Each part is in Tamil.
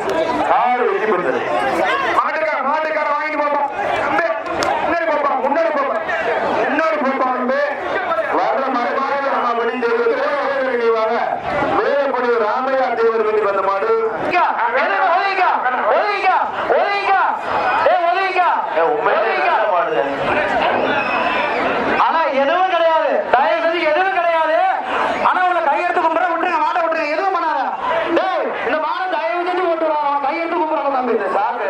சூப்பர் வெற்றி பெற்றது இந்த சாக்கு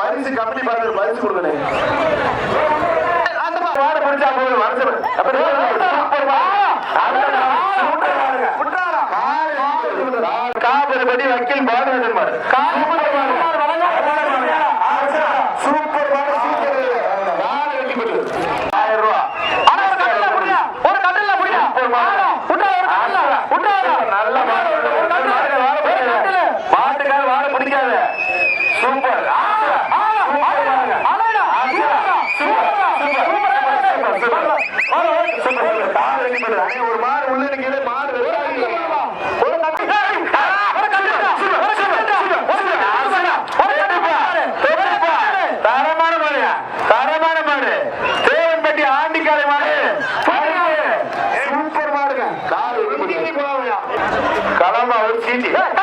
பரிசு கம்பெனி பாருங்க பரிசு கொடுக்கணும். அந்த பாடு. பிடிச்சா போது வருஷம் காவல்படி வக்கீல் பாடுவதன் பாடு காவல் Indian.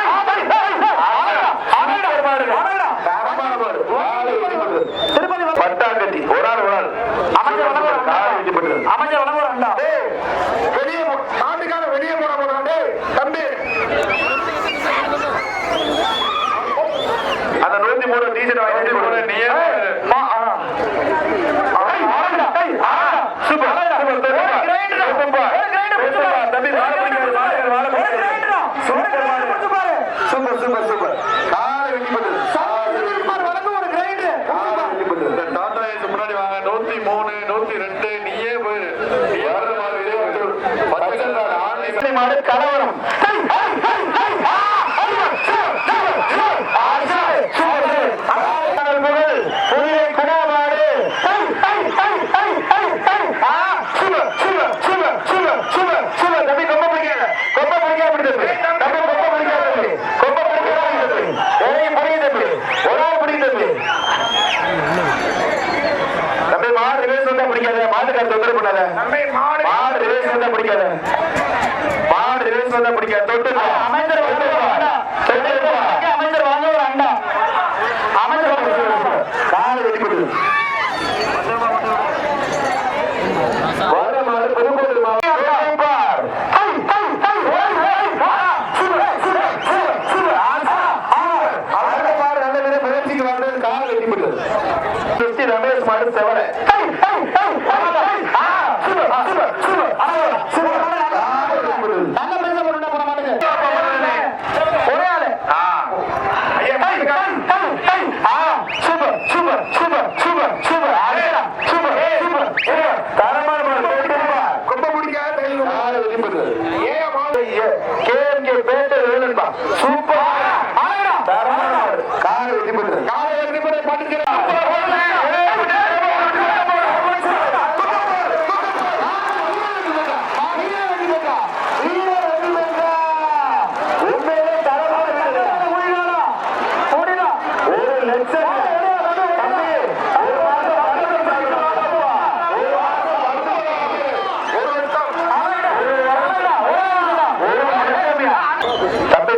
Gracias,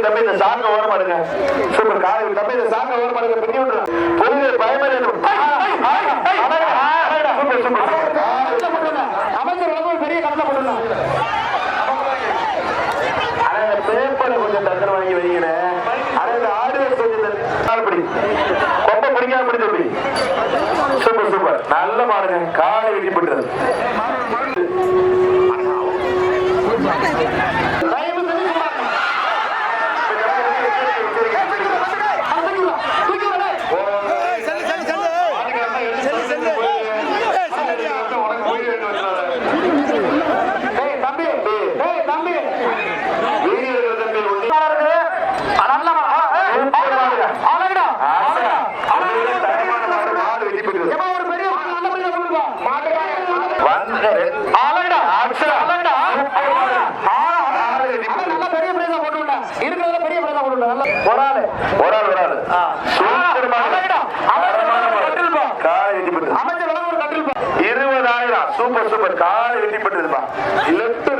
தம்பி இந்த சாங்க ஓரம் பண்ணுங்க சூப்பர் காலை தம்பி இந்த சாங்க ஓரம் பண்ணுங்க பிடி விட்டுறோம் பொழுது பயமே அமைச்சர் வந்து ஒரு பெரிய கணத்தை போட்டுருந்தாங்க பேப்பரை கொஞ்சம் டக்குனு வாங்கி வைங்க ஆனா இந்த ஆடியன்ஸ் கொஞ்சம் பிடி. ரொம்ப பிடிக்காம பிடிச்சு சூப்பர் சூப்பர். நல்ல பாருங்க காலை வெட்டி போட்டுறது. காலை வெட்டி பட்டுதுப்பா இலட்டு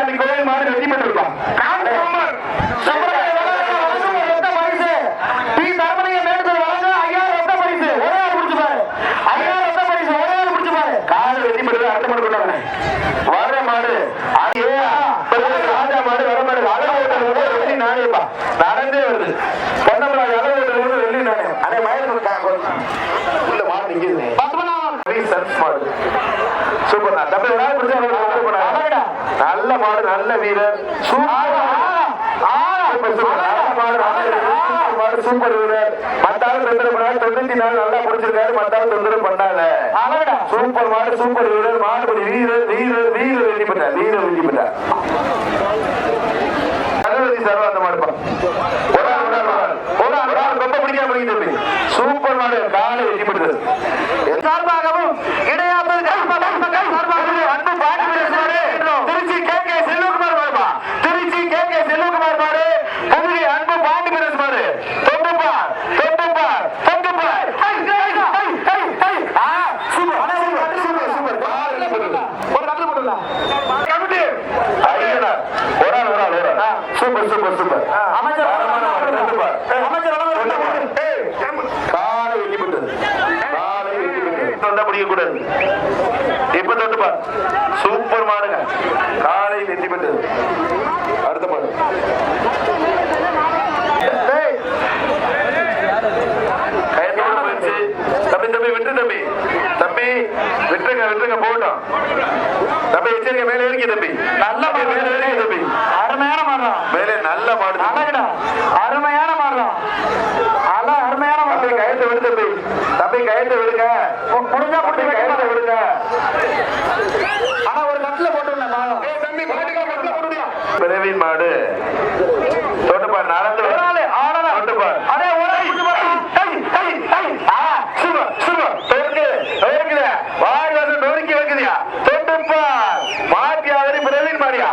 சாமி கோயில் மாதிரி வெற்றி பெற்றிருக்கோம் சூப்பர் வீரர் மத்தாலும் தொந்தரவு பண்ணாரு தொண்ணூத்தி நாலு நல்லா பிடிச்சிருக்காரு. மத்தாலும் தொந்தரவு பண்ணால அழகுடா. சூப்பர் மாடு சூப்பர் வீரர் மாடுபடி வீரர் வீரர் வீரர் வீரர் ரொம்ப பிடிக்காம சூப்பர் மாடு காலை பெற்றது. சார்பாகவும் இடையாமல் மக்கள் சார்பாகவும் அன்பு பாட்டு பேசுவாரு. திருச்சி கே கே செல்வகுமார் மாடுப்பா திருச்சி கே கே செல்வகுமார் மாடு புதுகை அன்பு பாண்டி பிரதேச மாடு தொட்டுப்பார் தொட்டுப்பார் தொட்டுப்பார் ஹை, ஹை, ஹை, ஹை, ஹை. ஆ, சூப்பர், சூப்பர், சூப்பர், சூப்பர். காலை வெற்றி பெற்றது. ஒரு கட்டில் போட்டுடலாம் கமிட்டி. ஐயனா. ஒரு ஆள், ஒரு ஆள், ஒரு ஆள். சூப்பர் சூப்பர் சூப்பர் அமைச்சர் தரமான மாடு, தொட்டுப்பார். அமைச்சர் தொட்டுப்பார். ஏய், காலை வெட்டி பெற்றது. காலை வெட்டி பெற்றது. தொண்டை பிடிக்கக்கூடாது. தொட்டுப்பார். சூப்பர் மாடுங்க காலை வெற்றி பெற்றது. அடுத்த போயிடுச்சு. தம்பி தம்பி விட்டு தம்பி. தம்பி விட்டுருங்க விட்டுருங்க போகட்டும். தம்பி எச்சரிக்கை மேலே ஏறிக்க தம்பி. நல்ல மேலே ஏறிக்க தம்பி. அருமையான மாடுறோம் மேலே நல்ல மாடு. அழகுடா. அருமையான மாடுறோம் அழ அருமையான மாடு கயத்தை விடு தம்பி. தம்பி கயத்தை விடுங்க. முடிஞ்சா விடுங்க ஆனா ஒரு கட்டில போட்டுடலாம் பிரவீன் மாடு தொட்டுப்பார் நடந்து ஒரு ஆளு ஆடலாம் தொட்டுப்பார் அடே ஒரு ஆள் பிடிச்சு பாருங்க. ஹை, ஹை, ஹை. ஆ, சூப்பர், சூப்பர். தொடுக்கு, தொடுக்குது. வாய் வாசல் நொறுக்கி வைக்குதுயா. தொட்டுப்பார். மாட்டியாவரி பிரவீன் மாடியா.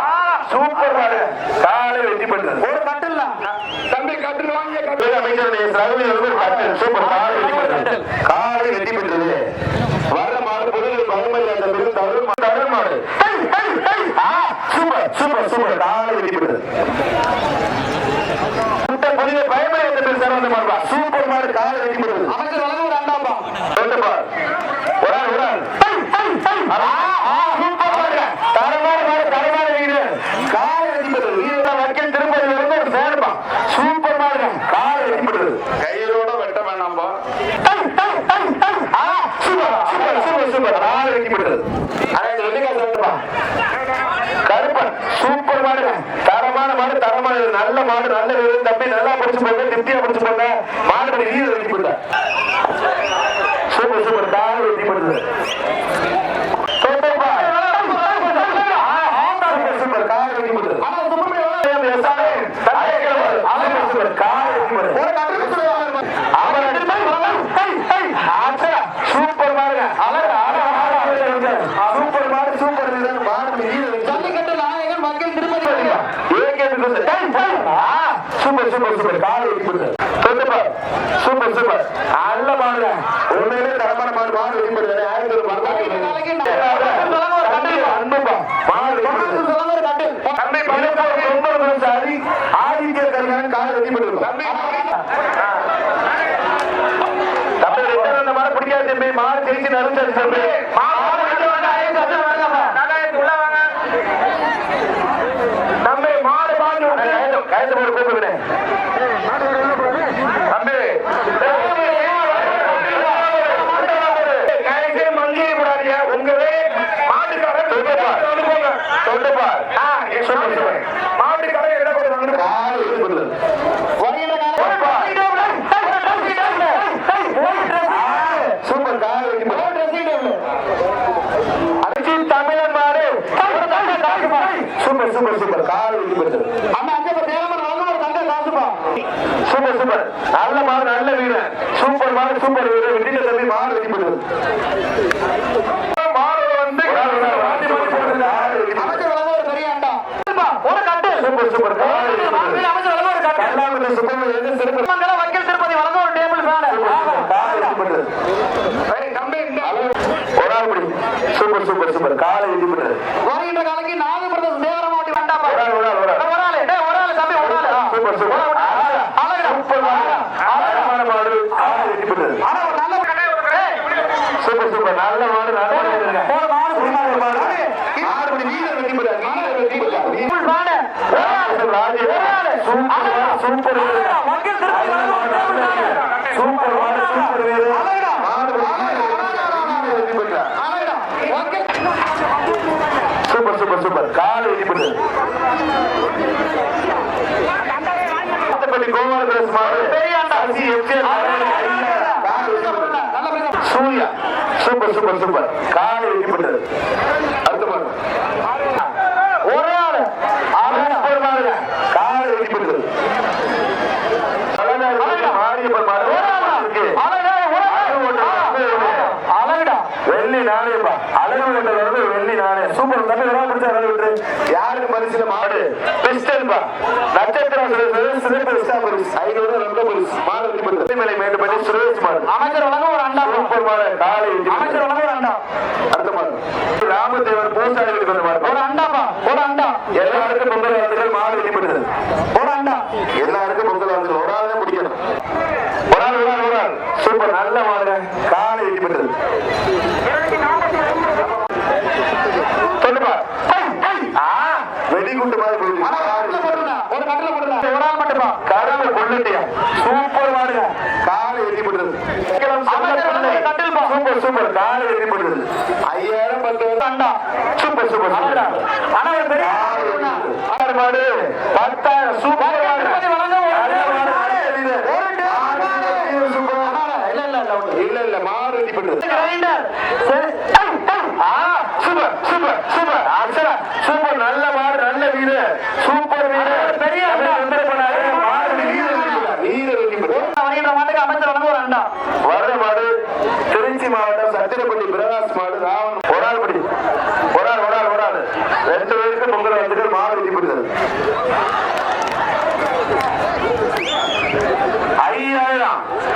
சூப்பர் மாடு. காலை வெற்றி பெற்றது. ஒரு கட்டில் தம்பி கட்டில் வாங்கிய கட்டில். அமைச்சருடைய சகோதரி வந்து ஒரு கட்டில். சூப்பர் காலை வெற்றி பெற்றது. காலை வெற்றி பெற்றது. வர்ற மாடு புதுவை பகமதி அந்த பிறகு தவறு மா- தவறு மாடு. Super, super, super. காலை பெற்றது. இந்த புதுவை பயமலை அந்த பிறகு சரவண மாடுப்பா. சூப்பர் மாடு காலை வெற்றி பெற்றது. அமைச்சர் வழங்க ஒரு அண்டாப்பா தொட்டுப்பார். ஒரு ஆள், ஒரு சூப்பர் மாடு. மாடு. காலை வெற்றி பெற்றது. வீரர் வக்கீல் திருப்பதியிலிருந்து ஒரு சேருப்பா. சூப்பர் மாடுங்க. காலை வெற்றி பெற்றது. கையிலோட வெட்ட வேணாம்பா ஆ, சூப்பர், சூப்பர், சூப்பர், சூப்பர். காலை வெற்றி பெற்றது. அண்ணா, இது வெள்ளிக்காய் சாப்பிடுப்பா. கருப்பன் சூப்பர் மாடுங்க தரமான மாடு தரமான நல்ல மாடு நல்ல தம்பி நல்லா படிச்சு போங்க திருப்தியா படிச்சு போங்க மாடுபடி வீரர் வெற்றி பெற்றார் சூப்பர் சூப்பர். காலை வெற்றி பெற்றது தொட்டுப்பா. ஆ, சூப்பர், சூப்பர் காலை வெற்றி பெற்றது ஆனா சுப்பிரமணியம் எஸ்ஆர்ஏ, தடையக்கிழமை. சூப்பர், சூப்பர் காலை வெற்றி பெற்றது ஒரு கட்டில் கொடுத்துருவாங்க அவர் ஹை, ஹை, ஆச்சா, சூப்பர் மாடுங்க அழகு, அழகு, அழகு. சூப்பர் மாடு சூப்பர் வீரர் மாடு வீரர் ஜல்லிக்கட்டு நாயகன் வக்கீல் திருப்பதி சூப்பர் சூப்பர் சூப்பர் காலை வெடிப்படுது தொட்டுப்பார் சூப்பர் சூப்பர் நல்ல மாடு உண்மையிலே தரமான மாடு மாடு வெடிப்படுது ஆயிரத்தி ஒரு அன்புப்பா மாடு வெடிப்படுது சொல்லுங்க ஒரு கட்டில் தம்பி பதினெட்டாவது ஒன்பது நிமிஷம் அடி ஆதித்ய கரிகாலன் காலை வெடிப்படுது தம்பி தம்பி ரெண்டு அந்த மாடு பிடிக்காது தம்பி மாடு ஜெயிச்சு நறுந்தாச்சு தம்பி மாடு வெளில வாங்க, ஐந்து அஞ்சு வாங்கப்பா. நாலாயிரத்து உள்ள வாங்க. தம்பி மாடு பாஞ்சு கயத்து போட்டு கூப்பிடுறேன் தம்பி கயத்தே மல்லிகை கூடாதியா உங்களே மாட்டுக்காரர் தொண்டுப்பார் தொண்டுப்பார் சூப்பர் சூப்பர் மாட்டுக்காரர் இடம் கொடுத்து காலை எடுப்படுது சூப்பர் காலை அரிசி தமிழன் மாடு சூப்பர் சூப்பர் சூப்பர் காலை வெடிப்படுது அந்த அஞ்சப்ப தேவமர் வழங்க ஒரு தங்க காசுப்பா சூப்பர் சூப்பர் நல்ல மாடு நல்ல வீரர் சூப்பர் மாடு சூப்பர் வீரர் வெற்றில தம்பி வந்து. மாடு வெடிப்படுது. அமைச்சர் வழங்க ஒரு பெரிய அண்டா ஒரு கட்டு. Super super. அமைச்சர் ஒரு கட்டு. சுப்பிரமணியன் திருப்பதி மங்கலம் வக்கீல் திருப்பதி வழங்க ஒரு டேபிள் ஃபேன் காலை வெடிப்படுது. ஒரு ஆள். Super super super. காலை. வருகின்ற காலைக்கு நாலு பிரதேச தேவர மாட்டி வேண்டாப்பா ஒரு ஆள் ஒரு ஆள் ஒரு ஆள் ஒரு ஆளு டேய் ஒரு ஆளு தம்பி ஒரு ஆளு சூப்பர் சூப்பர் அழகுடா சூப்பர் மாடு. அழகான மாடு காலை வெடிப்படுது. ஆனா ஒரு நல்ல ஏய், சூப்பர் சூப்பர் நல்ல மாடு நல்ல மாடு. ஒரு மாடு ஒரு மாடு. ஆறு மணி வீரர் ராஜே. சூப்பர் சூப்பர் வீரர். வக்கீல் திருப்பதி வழங்க ஒரு டேபிள் ஃபேன் சூப்பர் மாடு சூப்பர் வீரர் அழகுடா மாடு வெடிப்படுது. வீரர் வெடிப்படுது. சூப்பர் காலை வெட்டிப்பட்டு கோபாலகிருஷ்ண மாடு பெரிய அண்டா. சசி எம்ஜிஆர் நல்ல பேச சூர்யா சூப்பர் சூப்பர் சூப்பர் காலை வெட்டிப்பட்டது அடுத்த பாருங்க. ஒரே ஆளு. காலை வெட்டிப்பட்டது அழகுடா வெள்ளி நாணயப்பா அழகு வந்து வெள்ளி நாணயம் சூப்பர். தம்பி விடா பிடிச்ச விட்டு. யாருக்கு பரிசுல மாடு? பிஸ்டல்பா நட்சத்திரம் சிறப்பு ஐநூறு ரொம்ப பரிசு. மேலை மேட்டு பண்ணி சுரேஷ் மாடு அமைச்சர் வழங்க ஒரு அண்டா. காலை அமைச்சர். வழங்க ஒரு அண்டா. அடுத்த மாடு ராமதேவர் பூசாரி வீட்டுக்கு வந்த மாடு ஒரு அண்டாப்பா ஒரு அண்டா. எல்லாருக்கும் பொங்கல் வாழ்த்துக்கள். மாடு வெட்டிப்பட்டது ஒரு அண்டா. எல்லாருக்கும் பொங்கல் வாழ்த்துக்கள். ஒரு ஆள் தான் பிடிக்கணும் ஒரு ஆள் ஒரு ஆள் ஒரு ஆள். சூப்பர். நல்ல மாடுங்க காலை வெட்டிப்பட்டது சொல்லுப்பா ஆ, வெடிகுண்டு மாதிரி போயிருக்கு. ஒரு கட்டில போடுங்க ஒரு ஆள் மட்டும்ப்பா கரும்பு கொள்ளுட்டியா சூப்பர் மாடுங்க காலை வெட்டிப்பட்டது கட்டில்ப்பா. Super super. காலை வெட்டிப்பட்டது ஐயாயிரம் பத்து அண்டா சூப்பர் சூப்பர். ஆனா ஒரு பெரிய ஆறு மாடு. பத்தாயிரம் சூப்பர் இல்ல இல்ல மாடு சரி. ஆ, சூப்பர் சூப்பர் நல்ல மாடு நல்ல வீரர் சூப்பர் வீரர் பெரிய அப்படியே அண்டா. வந்துட போனாரு. மாடு வீரர் வெட்டிப்பட்டார். வீரர் வெட்டிப்பட்டார். வருகின்ற மாட்டுக்கு அமைச்சர் வழங்க ஒரு அண்டா வர்ற மாடு திருச்சி மாவட்டம் சத்திரப்பள்ளி பிரகாஷ் மாடு ராவண் ஒரு ஆள் படி ஒரு ஆள் ஒரு ஆள் ஒரு ஆள் ரெண்டு பேருக்கு பொங்கல் வந்துட்டு மாடு வெட்டிப்படுது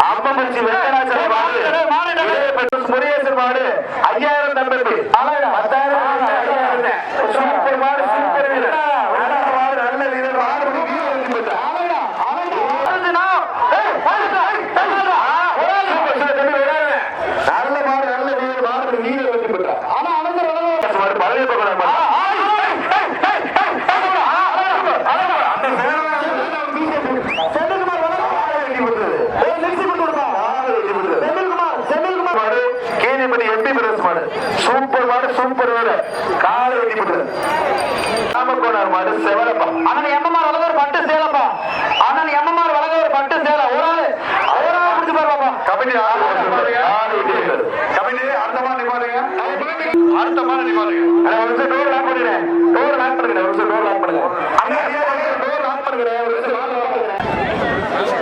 அம்மபட்சி வெங்கடாச்சல மாடு முருகேசன் மாடு ஐயாயிரம் தம்பி. பத்தாயிரம் ஐயாயிரம். சூப்பர் மாடு சூப்பர் வீரர் நல்ல மாடு நல்ல வீரர் மாடு வீரர் வெட்டிப்பட்டார். அர்ஜுனா, ஏய், அர்ஜுனா, ஏய், அர்ஜுனா. சூப்பர் சூப்பர் தம்பி விடாத. நல்ல மாடு நல்ல வீரர் மாடு வீரர் வெற்றி பெற்றார் ஆனா அமைச்சர் வழங்க ஒரு மாடு பழைய பக்கம் மாடு. அந்த செந்தில்குமார் வழங்க மாடு வெற்றி பெற்றது. ஒரு நிறுத்தி கொண்டு கொடுப்பா மாடு வெற்றி பெற்றது. செந்தில்குமார் செந்தில்குமார் மாடு கீழிப்பட்டி எம்பி பிரதேச மாடு சூப்பர் மாடு சூப்பர் வீரர் காலை வெட்டி பெற்றது ராமகோனார் மாடு செவலப்பா. அண்ணன் எம்எம்ஆர் வழங்க ஒரு பட்டு சேலப்பா. அண்ணன் எம்எம்ஆர் வழங்க ஒரு பட்டு சேலை. ஒரு ஆளு ஒரு ஆள் பிடிச்சு பாருப்பா அடுத்த மாதிரி நிப்பாருங்க அடுத்த மாதிரி நிப்பாருங்க ஒரு நிமிஷம் டோர் லாக் பண்ணிடுறேன் டோர் லாக் பண்ணுங்க ஒரு நிமிஷம் டோர் லாக் பண்ணுங்க டோர் லாக் பண்ணுங்க ஒரு நிமிஷம்.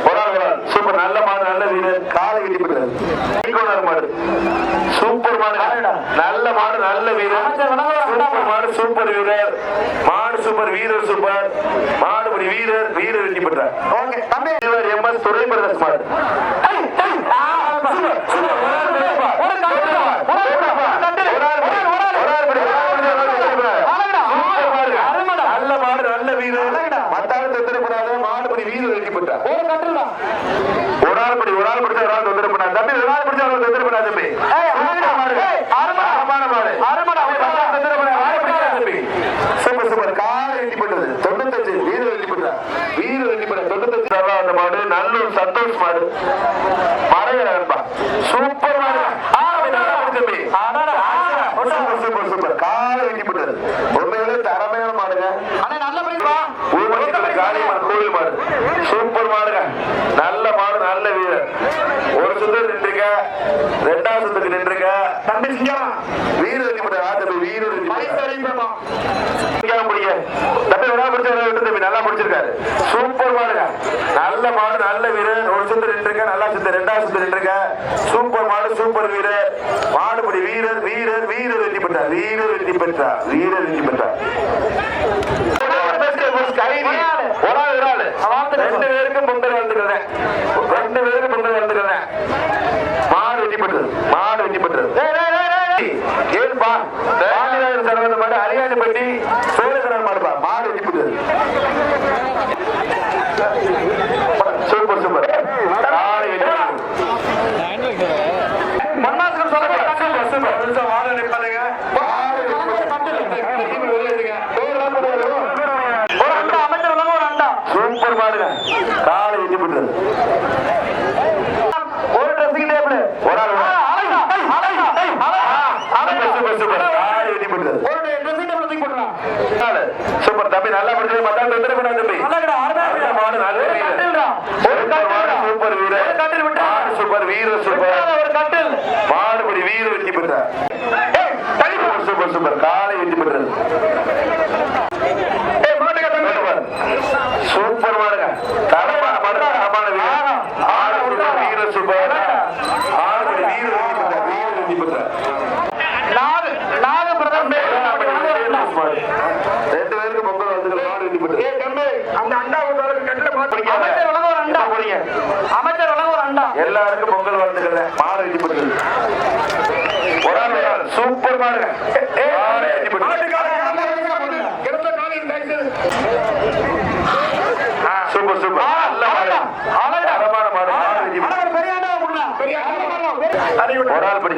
ஒரு ஒரு சூப்பர். நல்ல மாடு நல்ல வீரர் காலை ஈகோனார் மாடு மாடு நல்ல மாடு நல்ல வீரர். சூப்பர் மாடு சூப்பர் வீரர். மாடு சூப்பர் வீரர் சூப்பர். மாடுபடி வீரர் வீரர் வெட்டி பெற்றார். எம் எஸ் துறை பிரதேஷ் மாடு. ஒரு ஆள் படி, ஒரு ஆள் ஒரு ஒரு பிடிச்சா ஒரு ஆள் தம்பி ஒரு ஆள் பிடிச்சா ஒரு தம்பி. தரமான மாடு. அருமைடா. ஒரு ஆள் தொந்தரப்படாது. ஆள் பிடிக்காத தம்பி. சூப்பர் சூப்பர் காலை வெட்டி பெற்றது தொண்ணூத்தஞ்சு வீரர் வெட்டி பெற்றார் வீரர் வெட்டி பெற்றார் தொண்ணூத்தஞ்சு அந்த மாடு நல்லூர் சந்தோஷ் மாடு மறையப்பா சூப்பர் மாடு ஆ, நல்லா இருக்கு தம்பி அடடா. சூப்பர் சூப்பர் சூப்பர் காலை வெட்டி பெற்றது உண்மையிலே தரமையான மாடுங்க அண்ணன் நல்ல பிடிப்பா ஊமத்திக்கல காளியம்மன் கோவில் மாடு சூப்பர் மாடுங்க நல்ல மாடு நல்ல வீரர் ஒரு சுத்து நின்றுங்க ரெண்டாவது சுத்துக்கு நின்றுங்க தம்பி சிங்கம் வீரர் வெட்டி போட்ட ஆட்டு வீரர் வெட்டி பைசா போட்டார். வரைக்கும் போமா சிங்கம் பிடிங்க தம்பி விடா பிடிச்ச விட்டு தம்பி நல்லா பிடிச்சிருக்காரு சூப்பர் மாடுங்க. நல்ல மாடு நல்ல வீரர். ஒரு சுத்து நின்றுங்க நல்லா சுத்து. ரெண்டாவது சுத்து நின்றுங்க சூப்பர் மாடு சூப்பர் வீரர். மாடுபடி வீரர் வீரர் வீரர் வெட்டி பெற்றார். வீரர் வெட்டி பெற்றார். வீரர் வெட்டி பெற்றார். கைதி. ஒரு ஆள் ஒரு ரெண்டு பேருக்கும் பொங்கல் வந்துக்கிறேன் ரெண்டு பேருக்கும் பொங்கல் வந்துக்கிறேன் மாடு வெட்டி பெற்றது. மாடு வெட்டி பெற்றது. ஏன்பா பாண்டியராஜன் சரவண மாடு அரியாணிப்பட்டி சோழகரன் மாடுப்பா. மாடு வெட்டி சூப்பர் சூப்பர். மாடு வெட்டி பெற்றது. மன்னாசுக்கு சொல்ல சூப்பர் மாடு போடுவாரு. ஒரு அண்டா அமைச்சர் வழங்க ஒரு அண்டா சூப்பர் மாடுங்க காலை வெட்டி பெற்றது ஒரு ட்ரெஸ்ஸிங் டேபிள் ஒரு ஆள் ஒரு ஆள். அழகா அழகா அழகா சூப்பர் சூப்பர் சூப்பர் காலை வெட்டி பெற்றது ஒரு ட்ரெஸ்ஸிங் டேபிள் தூக்கி போடுறா நாலு. சூப்பர் தம்பி எத்தனை பண்ணா தம்பி மாடு சூப்பர் மாடு, வீரர். மாடு சூப்பர் வீரர் சூப்பர் மாடுபடி வீரர் வெற்றி பெற்றார். சூப்பர் சூப்பர் காலை வெற்றி பெற்றது. சூப்பர் மாடுங்க. மாடு ஆடு சூப்பர் வீரர் சூப்பர் ஆடுபடி வீரர் வெற்றி பெற்றார் வீரர் வெற்றி பெற்றார் நாகு நாகு பிரதம் ரெண்டு பேருக்கு பொங்கல் வந்து மாடு வெற்றி பெற்றது அந்த ஒரு கட்டில மாட்டு அமைச்சர் வழங்க ஒரு அண்டா போறீங்க அமைச்சர் வழங்க ஒரு அண்டா எல்லாருக்கும் பொங்கல் வாழ்த்துக்கள் மாடு வெற்றி பெற்றது ஒரு ஆள். சூப்பர் மாடு சூப்பர் சூப்பர். நல்ல மாடு. மாடு. மாடு பெரிய அண்டா ஒரு ஆள் படி